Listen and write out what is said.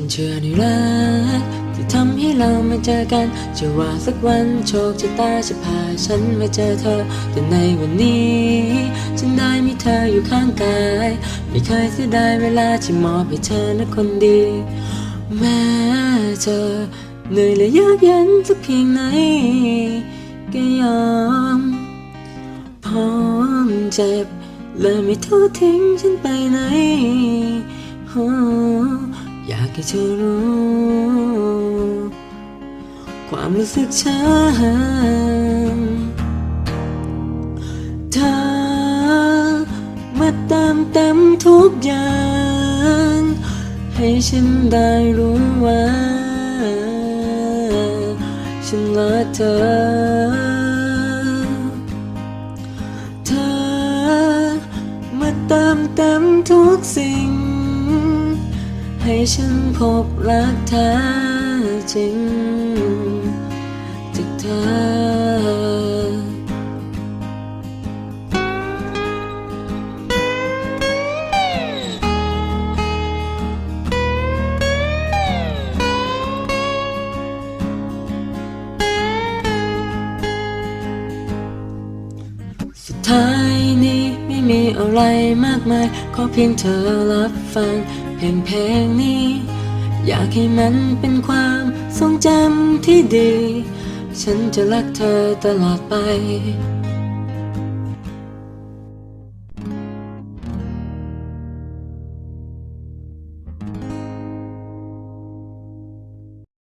ันเชื่อในรักที่ทำให้เรามาเจอกันเชื่อว่าสักวันโชคชะตาจะพาฉันมาเจอเธอ แต่ในวันนี้ ฉันได้มีเธออยู่ข้างกาย ไม่เคยเสียดายเวลาที่มอบให้เธอนะคนดี แม้เธอเหนื่อยและยากเย็นสักเพียงไหนก็ยอมพร้อมเจ็บและไม่ทอดทิ้งฉันไปไหน เธอรู้ ความรู้สึกฉันเธอมาติมเต็มทุกอย่าง ให้ฉันได้รู้ว่า ฉันรักเธอ เธอมาติมเต็มทุกสิ่ง ให้ฉันพบรักแท้จริงจากเธอสุดท้าย มีอะไรมากมาย ขอเพียงเธอรับฟังเพลงเพลงนี้ อยากให้มันเป็นความทรงจำที่ดี ฉันจะรักเธอตลอดไป